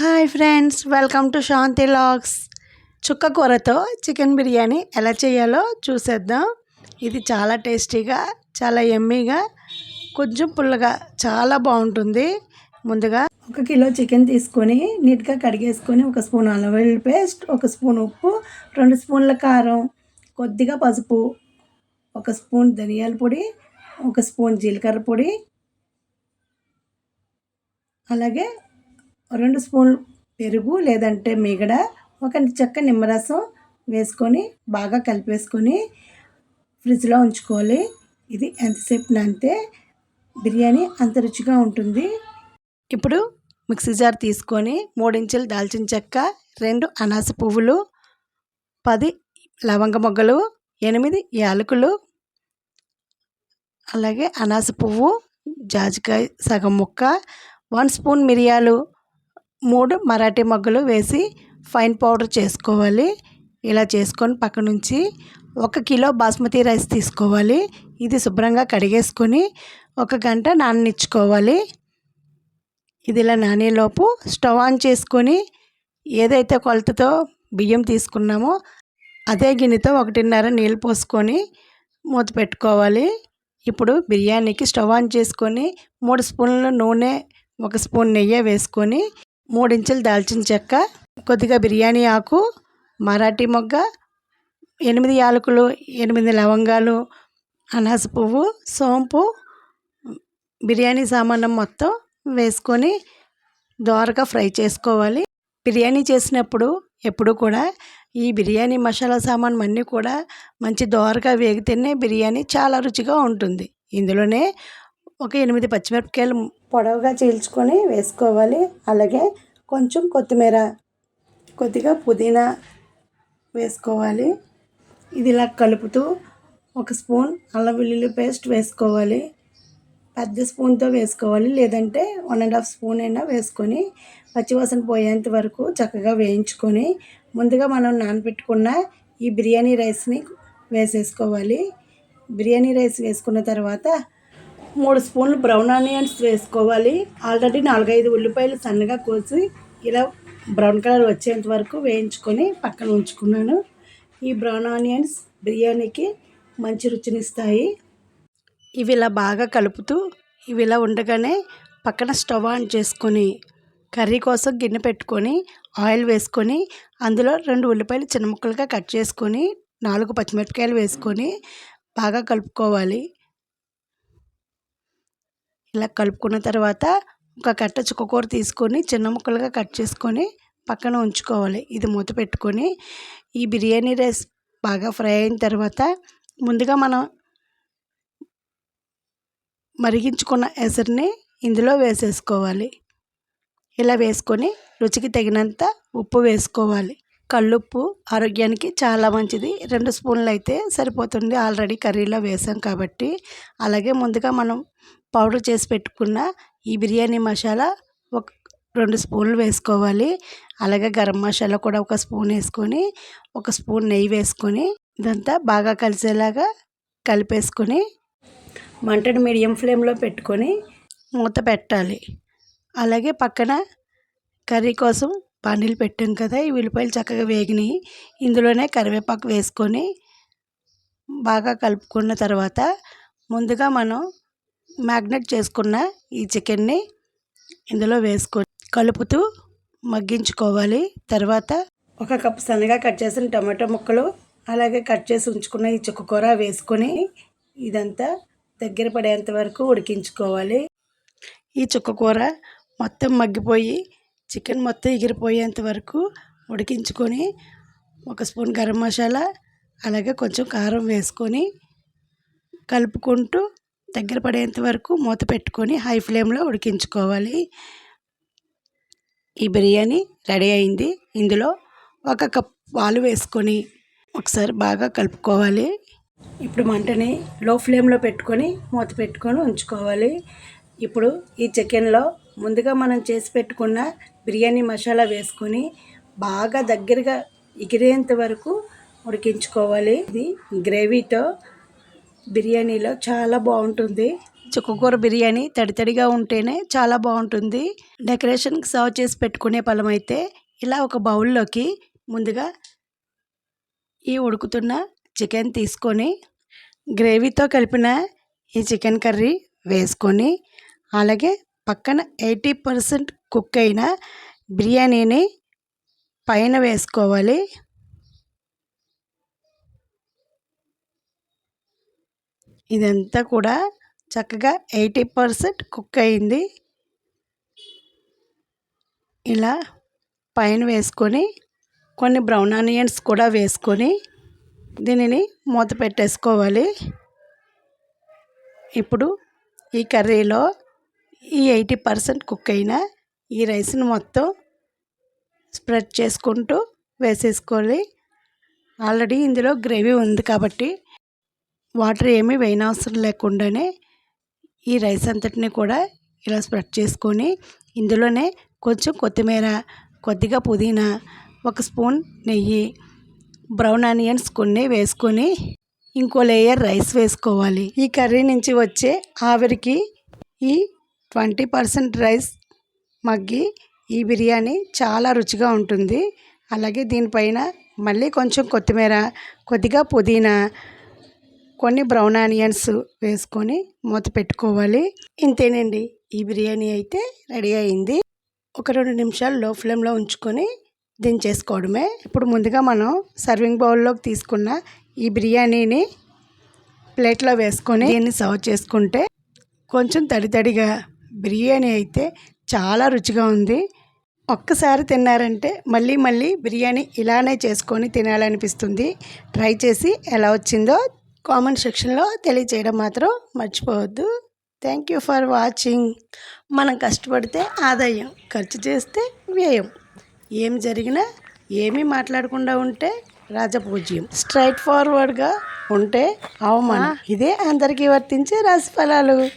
Hi friends welcome to Shanti logs చుక్క కూరతో chicken biryani ఎలా చేయాలో చూసేద్దాం. ఇది చాలా టేస్టీగా చాలా ఎమ్మీగా కొంచెం పుల్లగా చాలా బాగుంటుంది. ముందుగా ఒక కిలో చికెన్ తీసుకొని నీట్గా కడిగేసుకొని ఒక స్పూన్ అల్లం వెల్లుల్లి పేస్ట్ ఒక స్పూన్ ఉప్పు రెండు స్పూన్ల కారం కొద్దిగా పసుపు ఒక స్పూన్ ధనియాల పొడి ఒక స్పూన్ జీలకర్ర పొడి అలాగే రెండు స్పూన్లు పెరుగు లేదంటే మిగడ ఒక చెక్క నిమ్మరసం వేసుకొని బాగా కలిపేసుకొని ఫ్రిడ్జ్లో ఉంచుకోవాలి. ఇది ఎంతసేపు నానితే బిర్యానీ అంత రుచిగా ఉంటుంది. ఇప్పుడు మిక్సీ జార్ తీసుకొని మూడించెలు దాల్చిన చెక్క రెండు అనాస పువ్వులు పది లవంగ మొగ్గలు ఎనిమిది యాలకులు అలాగే అనాస పువ్వు జాజికాయ సగం ముక్క వన్ స్పూన్ మిరియాలు మూడు మరాఠీ మగ్గులు వేసి ఫైన్ పౌడర్ చేసుకోవాలి. ఇలా చేసుకొని పక్క నుంచి ఒక కిలో బాస్మతి రైస్ తీసుకోవాలి. ఇది శుభ్రంగా కడిగేసుకొని ఒక గంట నాననిచ్చుకోవాలి. ఇది ఇలా నానేలోపు స్టవ్ ఆన్ చేసుకొని ఏదైతే కొలతతో బియ్యం తీసుకున్నామో అదే గిన్నెతో ఒకటిన్నర నీళ్ళు పోసుకొని మూత పెట్టుకోవాలి. ఇప్పుడు బిర్యానీకి స్టవ్ ఆన్ చేసుకొని మూడు స్పూన్ల నూనె ఒక స్పూన్ నెయ్యి వేసుకొని మూడించులు దాల్చిన చెక్క కొద్దిగా బిర్యానీ ఆకు మరాఠీ మొగ్గ ఎనిమిది యాలకులు ఎనిమిది లవంగాలు అనాస పువ్వు సోంపు బిర్యానీ సామానం మొత్తం వేసుకొని దోరగా ఫ్రై చేసుకోవాలి. బిర్యానీ చేసినప్పుడు ఎప్పుడు కూడా ఈ బిర్యానీ మసాలా సామాన్ అన్నీ కూడా మంచి దోరగా వేగితేనే బిర్యానీ చాలా రుచిగా ఉంటుంది. ఇందులోనే ఒక ఎనిమిది పచ్చిమిరపకాయలు పొడవుగా చీల్చుకొని వేసుకోవాలి. అలాగే కొంచెం కొత్తిమీర కొద్దిగా పుదీనా వేసుకోవాలి. ఇది ఇలా కలుపుతూ ఒక స్పూన్ అల్లం వెల్లుల్లి పేస్ట్ వేసుకోవాలి. పెద్ద స్పూన్తో వేసుకోవాలి. లేదంటే వన్ అండ్ హాఫ్ స్పూన్ అయినా వేసుకొని పచ్చివాసన పోయేంత వరకు చక్కగా వేయించుకొని ముందుగా మనం నానబెట్టుకున్న ఈ బిర్యానీ రైస్ని వేసేసుకోవాలి. బిర్యానీ రైస్ వేసుకున్న తర్వాత మూడు స్పూన్లు బ్రౌన్ ఆనియన్స్ వేసుకోవాలి. ఆల్రెడీ నాలుగైదు ఉల్లిపాయలు సన్నగా కోసి ఇలా బ్రౌన్ కలర్ వచ్చేంత వరకు వేయించుకొని పక్కన ఉంచుకున్నాను. ఈ బ్రౌన్ ఆనియన్స్ బిర్యానీకి మంచి రుచినిస్తాయి. ఇవి ఇలా బాగా కలుపుతూ ఇవి ఇలా ఉండగానే పక్కన స్టవ్ ఆన్ చేసుకొని కర్రీ కోసం గిన్నె పెట్టుకొని ఆయిల్ వేసుకొని అందులో రెండు ఉల్లిపాయలు చిన్న ముక్కలుగా కట్ చేసుకొని నాలుగు పచ్చిమిరపకాయలు వేసుకొని బాగా కలుపుకోవాలి. ఇలా కలుపుకున్న తర్వాత ఒక కట్ట చుక్కకూర తీసుకొని చిన్న ముక్కలుగా కట్ చేసుకొని పక్కన ఉంచుకోవాలి. ఇది మూత పెట్టుకొని ఈ బిర్యానీ రైస్ బాగా ఫ్రై అయిన తర్వాత ముందుగా మనం మరిగించుకున్న ఎసరిని ఇందులో వేసేసుకోవాలి. ఇలా వేసుకొని రుచికి తగినంత ఉప్పు వేసుకోవాలి. కల్లుప్పు ఆరోగ్యానికి చాలా మంచిది. రెండు స్పూన్లు అయితే సరిపోతుంది. ఆల్రెడీ కర్రీలో వేసాం కాబట్టి. అలాగే ముందుగా మనం పౌడర్ చేసి పెట్టుకున్న ఈ బిర్యానీ మసాలా ఒక రెండు స్పూన్లు వేసుకోవాలి. అలాగే గరం మసాలా కూడా ఒక స్పూన్ వేసుకొని ఒక స్పూన్ నెయ్యి వేసుకొని ఇదంతా బాగా కలిసేలాగా కలిపేసుకొని మంటను మీడియం ఫ్లేమ్లో పెట్టుకొని మూత పెట్టాలి. అలాగే పక్కన కర్రీ కోసం పన్నీలు పెట్టాం కదా ఈ ఉల్లిపాయలు చక్కగా వేగినాయి. ఇందులోనే కరివేపాకు వేసుకొని బాగా కలుపుకున్న తర్వాత ముందుగా మనం మ్యాగ్నెట్ చేసుకున్న ఈ చికెన్ని ఇందులో వేసుకో కలుపుతూ మగ్గించుకోవాలి. తర్వాత ఒక కప్పు సన్నగా కట్ చేసిన టమాటో ముక్కలు అలాగే కట్ చేసి ఉంచుకున్న ఈ చుక్కకూర వేసుకొని ఇదంతా దగ్గర పడేంత వరకు ఉడికించుకోవాలి. ఈ చుక్కకూర మొత్తం మగ్గిపోయి చికెన్ మొత్తం ఎగిరిపోయేంత వరకు ఉడికించుకొని ఒక స్పూన్ గరం మసాలా అలాగే కొంచెం కారం వేసుకొని కలుపుకుంటూ దగ్గర పడేంత వరకు మూత పెట్టుకొని హై ఫ్లేమ్లో ఉడికించుకోవాలి. ఈ బిర్యానీ రెడీ అయింది. ఇందులో ఒక కప్ పాలు వేసుకొని ఒకసారి బాగా కలుపుకోవాలి. ఇప్పుడు మంటని లో ఫ్లేమ్లో పెట్టుకొని మూత పెట్టుకొని ఉంచుకోవాలి. ఇప్పుడు ఈ చికెన్లో ముందుగా మనం చేసి పెట్టుకున్న బిర్యానీ మసాలా వేసుకొని బాగా దగ్గరగా ఎగిరేంత వరకు ఉడికించుకోవాలి. ఇది గ్రేవీతో బిర్యానీలో చాలా బాగుంటుంది. చుక్కకూర బిర్యానీ తడి తడిగా ఉంటేనే చాలా బాగుంటుంది. డెకరేషన్కి సర్వ్ చేసి పెట్టుకునే పళ్ళం అయితే ఇలా ఒక బౌల్లోకి ముందుగా ఈ ఉడుకుతున్న చికెన్ తీసుకొని గ్రేవీతో కలిపిన ఈ చికెన్ కర్రీ వేసుకొని అలాగే పక్కన ఎయిటీ పర్సెంట్ కుక్ అయిన బిర్యానీని పైన వేసుకోవాలి. ఇదంతా కూడా చక్కగా ఎయిటీ పర్సెంట్ కుక్ అయింది. ఇలా పైన వేసుకొని కొన్ని బ్రౌన్ ఆనియన్స్ కూడా వేసుకొని దీనిని మూత పెట్టేసుకోవాలి. ఇప్పుడు ఈ కర్రీలో ఈ ఎయిటీ పర్సెంట్ కుక్ అయిన ఈ రైస్ని మొత్తం స్ప్రెడ్ చేసుకుంటూ వేసేసుకోవాలి. ఆల్రెడీ ఇందులో గ్రేవీ ఉంది కాబట్టి వాటర్ ఏమీ వేయనవసరం లేకుండానే ఈ రైస్ అంతటిని కూడా ఇలా స్ప్రెడ్ చేసుకొని ఇందులోనే కొంచెం కొత్తిమీర కొద్దిగా పుదీనా ఒక స్పూన్ నెయ్యి బ్రౌన్ ఆనియన్స్ కొన్ని వేసుకొని ఇంకో లేయర్ రైస్ వేసుకోవాలి. ఈ కర్రీ నుంచి వచ్చే ఆవిరికి ఈ ట్వంటీ పర్సెంట్ రైస్ మగ్గి ఈ బిర్యానీ చాలా రుచిగా ఉంటుంది. అలాగే దీనిపైన మళ్ళీ కొంచెం కొత్తిమీర కొద్దిగా పుదీనా కొన్ని బ్రౌన్ ఆనియన్స్ వేసుకొని మూత పెట్టుకోవాలి. ఇంతేనండి. ఈ బిర్యానీ అయితే రెడీ అయింది. ఒక రెండు నిమిషాలు లో ఫ్లేమ్లో ఉంచుకొని దించేసుకోవడమే. ఇప్పుడు ముందుగా మనం సర్వింగ్ బౌల్లోకి తీసుకున్న ఈ బిర్యానీని ప్లేట్లో వేసుకొని దీన్ని సర్వ్ చేసుకుంటే కొంచెం తడి తడిగా బిర్యానీ అయితే చాలా రుచిగా ఉంది. ఒక్కసారి తిన్నారంటే మళ్ళీ మళ్ళీ బిర్యానీ ఇలానే చేసుకొని తినాలనిపిస్తుంది. ట్రై చేసి ఎలా వచ్చిందో కామెంట్ సెక్షన్లో తెలియచేయడం మాత్రం మర్చిపోవద్దు. థ్యాంక్ యూ ఫర్ వాచింగ్ మనం కష్టపడితే ఆదాయం ఖర్చు చేస్తే వ్యయం. ఏం జరిగినా ఏమీ మాట్లాడకుండా ఉంటే రాజపూజ్యం స్ట్రైట్ ఫార్వర్డ్గా ఉంటే అవమానం. ఇదే అందరికీ వర్తించే రాశి ఫలాలు.